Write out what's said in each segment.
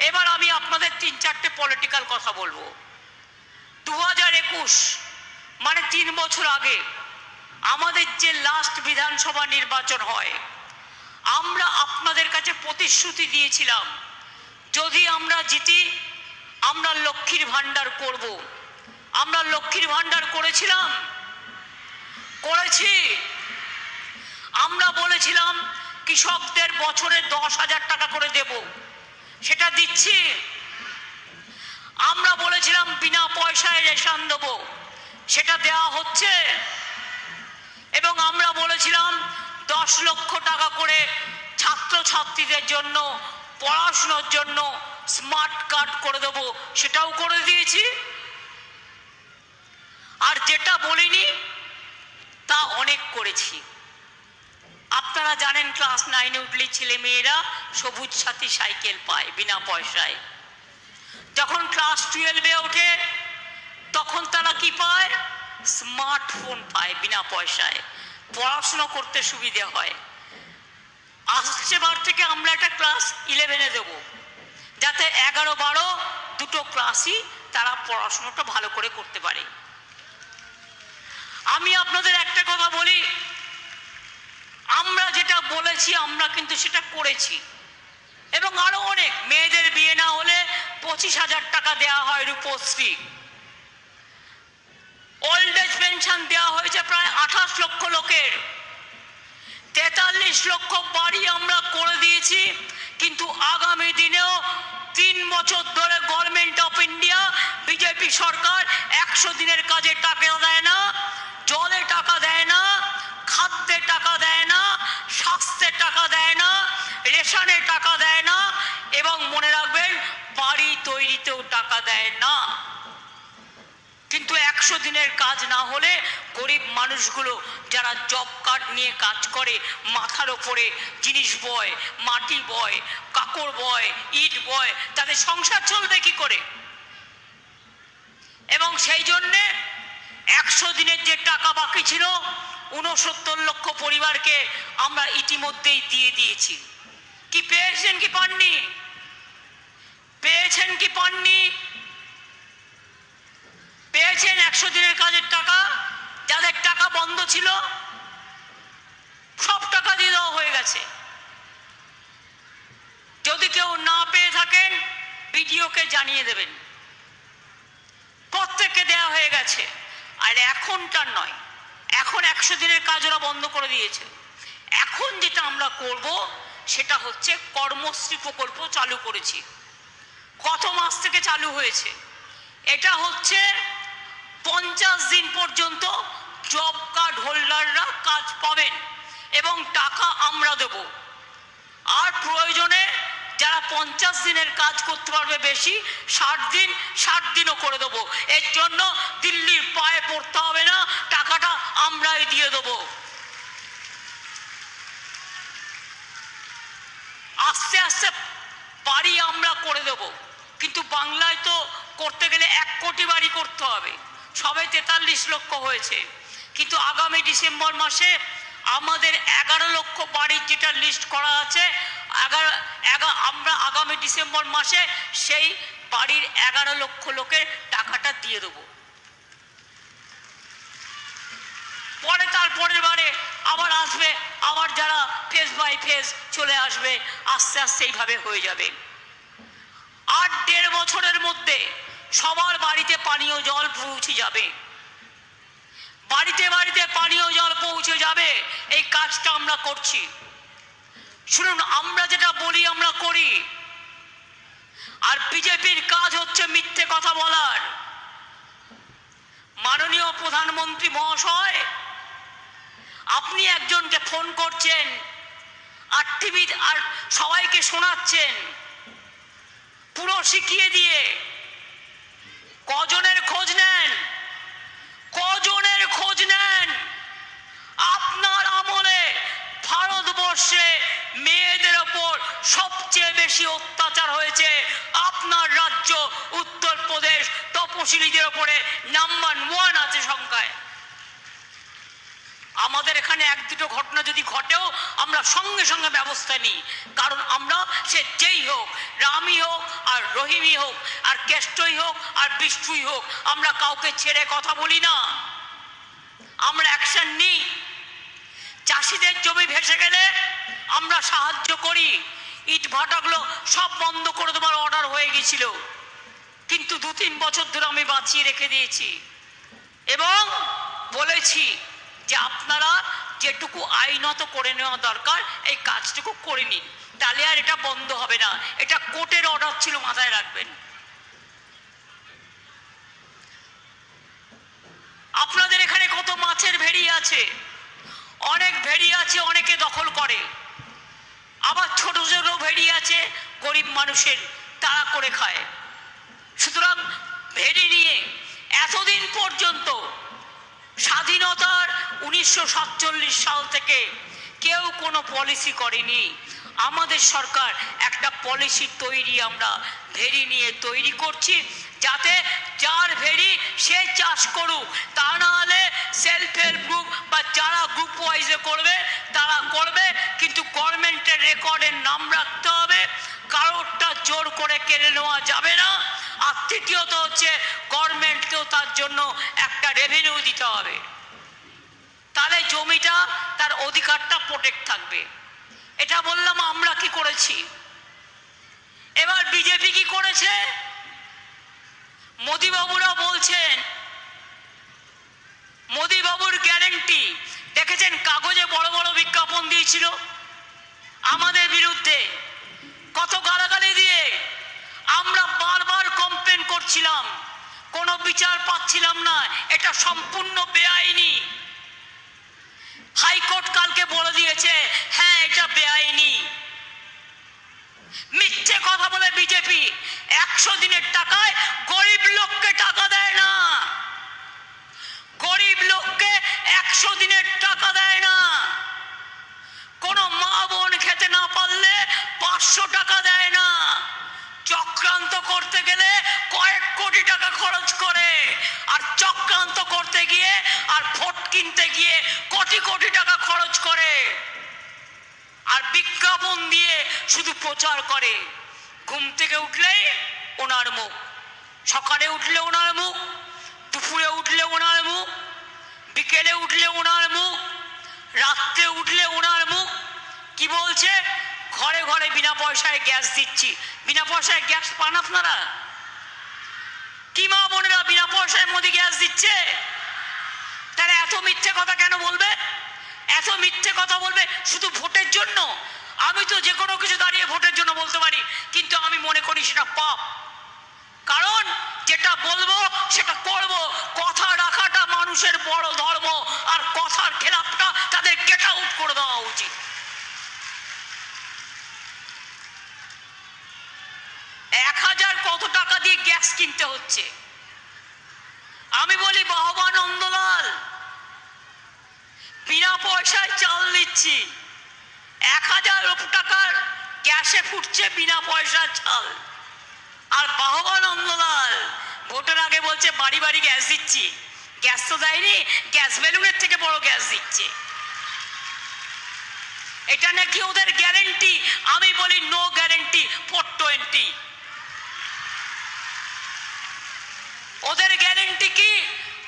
এবার আমি আপনাদের তিন চারটে পলিটিক্যাল কথা বলব। দু হাজার একুশ মানে তিন বছর আগে, আমাদের যে লাস্ট বিধানসভা নির্বাচন হয়, আমরা আপনাদের কাছে প্রতিশ্রুতি দিয়েছিলাম, যদি আমরা জিতি, আমরা লক্ষ্মীর ভাণ্ডার করব। আমরা লক্ষ্মীর ভাণ্ডার করেছিলাম? করেছি। আমরা বলেছিলাম, কৃষকদের বছরে দশ হাজার টাকা করে দেব। সেটা দিচ্ছি। আমরা বলেছিলাম বিনা পয়সায় রেশন দেব। সেটা দেওয়া হচ্ছে। এবং আমরা বলেছিলাম দশ লক্ষ টাকা করে ছাত্রছাত্রীদের জন্য, পড়াশুনোর জন্য স্মার্ট কার্ড করে দেবো। সেটাও করে দিয়েছি। আর যেটা বলিনি, তা অনেক করেছি। আপনারা জানেন ক্লাস নাইনে উঠলে ছেলে মেয়েরা সবুজ সাথী সাইকেল পায় বিনা পয়সায়। যখন ক্লাস টুয়েলভে ওঠে, তখন তারা কি পায়? স্মার্টফোন পায় বিনা পয়সায়। পড়াশুনো করতে সুবিধে হয়। আসছে বার থেকে আমরা একটা ক্লাস ইলেভেনে দেব। যাতে এগারো বারো দুটো ক্লাসই তারা পড়াশুনোটা ভালো করে করতে পারে। আমি আপনাদের একটা কথা বলি আমরা যেটা বলেছি, আমরা কিন্তু সেটা করেছি। এবং আরও অনেক, মেয়েদের বিয়ে না হলে পঁচিশ হাজার টাকা দেওয়া হয় রূপশ্রী। ওল্ড এজ পেনশন দেওয়া হয়েছে প্রায় আঠাশ লক্ষ লোকের। তেতাল্লিশ লক্ষ বাড়ি আমরা করে দিয়েছি, কিন্তু আগামী দিনেও তিন বছর ধরে গভর্নমেন্ট অফ ইন্ডিয়া বিজেপি সরকার একশো দিনের কাজে টাকা দেয় না, জলে টাকা দেয় না খাদ্যে টাকা দেয় না স্বাস্থ্যে টাকা দেয় না রেশনে টাকা দেয় না, এবং মনে রাখবেন বাড়ি তৈরিতেও টাকা দেয় না। কিন্তু একশো দিনের কাজ না হলে গরিব মানুষগুলো যারা জব কার্ড নিয়ে কাজ করে, মাথার ওপরে জিনিস বয়, মাটি বয় কাকড় বয়, ইট বয়, তাদের সংসার চলবে কি করে? এবং সেই জন্যে একশো দিনের যে টাকা বাকি ছিল উনসত্তর লক্ষ পরিবারকে আমরা ইতিমধ্যেই দিয়ে দিয়েছি। কি পেয়েছেন কি পাননি? পেয়েছেন কি পাননি? পেয়েছেন একশো দিনের কাজের টাকা? যাদের টাকা বন্ধ ছিল, সব টাকা দিয়ে দেওয়া হয়ে গেছে। যদি কেউ না পেয়ে থাকেন, বিডিওকে জানিয়ে দেবেন। প্রত্যেককে দেওয়া হয়ে গেছে। আর এখনটার নয় এখন একশো দিনের কাজ ওরা বন্ধ করে দিয়েছে। এখন যেটা আমরা করব, সেটা হচ্ছে কর্মশ্রী প্রকল্প চালু করেছি। গত মাস থেকে চালু হয়েছে? এটা হচ্ছে পঞ্চাশ দিন পর্যন্ত জব কার্ড হোল্ডাররা কাজ পাবেন এবং টাকা আমরা দেব। আর প্রয়োজনে পঞ্চাশ দিনের কাজ করতে পারবে বেশি, ষাট দিন, ষাট দিনও করে দেবো। এর জন্য দিল্লির পায়ে পড়তে হবে না, টাকাটা আমরাই দিয়ে দেবো। আস্তে আস্তে বাড়ি আমরা করে দেব। কিন্তু বাংলায় তো করতে গেলে এক কোটি বাড়ি করতে হবে। সবে তেতাল্লিশ লক্ষ হয়েছে। কিন্তু আগামী ডিসেম্বর মাসে আমাদের এগারো লক্ষ বাড়ির যেটা লিস্ট করা আছে আমরা আগামী ডিসেম্বর মাসে সেই বাড়ির এগারো লক্ষ লোকের টাকাটা দিয়ে দেবো। পরে তার পরের বারে আবার আসবে, আবার যারা ফেস বাই ফেস চলে আসবে, আস্তে আস্তে এইভাবে হয়ে যাবে। আর দেড় বছরের মধ্যে সবার বাড়িতে পানীয় জল পৌঁছে যাবে। বাড়িতে বাড়িতে পানীয় জল পৌঁছে যাবে, এই কাজটা আমরা করছি। শুনুন, আমরা যেটা বলি, আমরা করি। আর বিজেপির কাজ হচ্ছে মিথ্যে কথা বলার। মাননীয় প্রধানমন্ত্রী মহাশয়, আপনি একজনকে ফোন করছেন, আর টিভি, আর সবাইকে শোনাচ্ছেন, পুরো শিখিয়ে দিয়ে। কজনের খোঁজ নেন? কজনের খোঁজ নেন আপনার আমলে ভারতবর্ষে মেয়েদের ওপর সবচেয়ে বেশি অত্যাচার হয়েছে আপনার রাজ্য, উত্তরপ্রদেশ, তপশিলীদের ওপরে নাম্বার ওয়ান আছে সংখ্যায়। আমাদের এখানে এক দুটো ঘটনা যদি ঘটেও আমরা সঙ্গে সঙ্গে ব্যবস্থা নিই, কারণ আমরা সে যেই হোক, রামই হোক আর রহিমই হোক, আর কেষ্টই হোক আর বিষ্ণুই হোক, আমরা কাউকে ছেড়ে কথা বলি না। আমরা অ্যাকশন নিই। চাষিদের জমি ভেসে গেলে আমরা সাহায্য করি। ইট ভাটাগুলো সব বন্ধ করে দেওয়ার অর্ডার হয়ে গেছিল। কিন্তু দু তিন বছর ধরে আমি বাঁচিয়ে রেখে দিয়েছি। এবং বলেছি যে আপনারা যেটুকু আইনত করে নেওয়া দরকার, এই কাজটুকু করে নিন। তাহলে আর এটা বন্ধ হবে না। এটা কোর্টের অর্ডার ছিল, মাথায় রাখবেন। আপনাদের এখানে কত মাছের ভেড়ি আছে? অনেক ভেড়ি আছে, অনেকে দখল করে। আবার ছোট ছোট ভেড়ি আছে, গরিব মানুষের তারা করে খায়। সুতরাং ভেড়ি নিয়ে এতদিন পর্যন্ত স্বাধীনতার উনিশশো সাতচল্লিশ সাল থেকে কেউ কোনো পলিসি করেনি। আমাদের সরকার একটা পলিসি তৈরি আমরা ভেড়ি নিয়ে তৈরি করছি, যাতে যার ভেড়ি সে চাষ করুক, তা না হলে সেলফ হেল্প গ্রুপ বা যারা গ্রুপ ওয়াইজে করবে, তারা করবে, কিন্তু গভর্নমেন্টের রেকর্ডের নাম রাখতে হবে। কারোরটা জোর করে কেড়ে নেওয়া যাবে না। আর তৃতীয়ত হচ্ছে গভর্নমেন্টকেও তার জন্য একটা রেভিনিউ দিতে হবে। তাহলে জমিটা, তার অধিকারটা প্রোটেক্ট থাকবে। এটা বললাম আমরা কি করেছি? এবার বিজেপি কি করেছে? মোদিবাবুরা বলছেন মোদিবাবুর গ্যারেন্টি দেখেছেন, কাগজে বড় বড় বিজ্ঞাপন দিয়েছিল। আমাদের বিরুদ্ধে কত গালাগালি দিয়ে আমরা বারবার কমপ্লেন করছিলাম। কোনো বিচার পাচ্ছিলাম না, এটা সম্পূর্ণ বেআইনি। হাইকোর্ট কালকে বলে দিয়েছে হ্যাঁ এটা বেআইনি। মিথ্যে কথা বলে বিজেপি একশো দিনের টাকায় গরিব লোককে টাকা দেয় না গরিব লোককে একশো দিনের টাকা দেয় না কোনো মা বোন খেতে না পারলে পাঁচশো টাকা দেয় না চক্রান্ত করতে গেলে কয়েক কোটি টাকা খরচ করে আর চক্রান্ত করতে গিয়ে আর ভোট কিনতে গিয়ে কোটি কোটি টাকা খরচ করে আর বিজ্ঞাপন দিয়ে শুধু প্রচার করে। ঘুম থেকে উঠলেই ওনার মুখ, সকালে উঠলে ওনার মুখ, দুপুরে উঠলে ওনার মুখ, বিকেলে উঠলে ওনার মুখ, রাত্রে উঠলে ওনার মুখ। কি বলছে? ঘরে ঘরে বিনা পয়সায় গ্যাস দিচ্ছি। বিনা পয়সায় গ্যাস পান আপনারা? কি মা বোনেরা বিনা পয়সায় মোদি গ্যাস দিচ্ছে? তারা এত মিথ্যে কথা কেন বলবে? এত মিথ্যে কথা বলবে শুধু ভোটের জন্য? আমি তো যে কোনো কিছু দাঁড়িয়ে ভোটের জন্য বলতে পারি, কিন্তু আমি মনে করি সেটা পাপ। কারণ যেটা বলব, সেটা করব। কথা রাখাটা মানুষের বড় ধর্ম, আর কথার খেলাপটা তাদের গেট আউট করে দেওয়া উচিত এক হাজার কত টাকা দিয়ে গ্যাস কিনতে হচ্ছে? আমি বলি বাহবা নন্দলাল বিনা পয়সায় চাল দিচ্ছি এক হাজার টাকার গ্যাসে ফুটছে বিনা পয়সার চাল। আর বাহবা নন্দলাল ভোটের আগে বলছে, বাড়ি বাড়ি গ্যাস দিচ্ছি। গ্যাস তো দেয়নি, গ্যাস বেলুনের থেকে বড় গ্যাস দিচ্ছে। এটা নাকি ওদের গ্যারেন্টি আমি বলি নো গ্যারেন্টি ফোর টোয়েন্টি ওদের গ্যারেন্টি কি?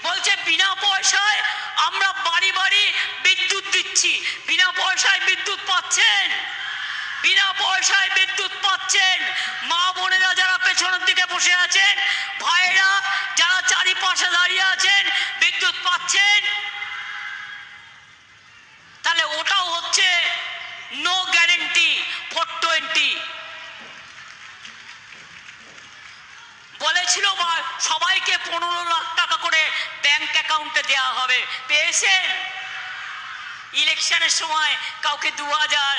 বলছে, বিনা পয়সায় আমরা বাড়ি বাড়ি বিদ্যুৎ দিচ্ছি। বিনা পয়সায় বিদ্যুৎ পাচ্ছেন। বিনা পয়সায় বিদ্যুৎ পাচ্ছেন। মা বোনেরা যারা পেছনের দিকে বসে আছেন ভাইরা যারা চারিপাশে দাঁড়িয়ে আছেন, বিদ্যুৎ পাচ্ছেন। তাহলে ওটাও হচ্ছে নো গ্যারেন্টি ফোর টোয়েন্টি বলেছিল সবাইকে পনেরো লাখ টাকা করে ব্যাংক অ্যাকাউন্টে দেওয়া হবে। পেয়েছেন? ইলেকশনের সময় কাউকে দু হাজার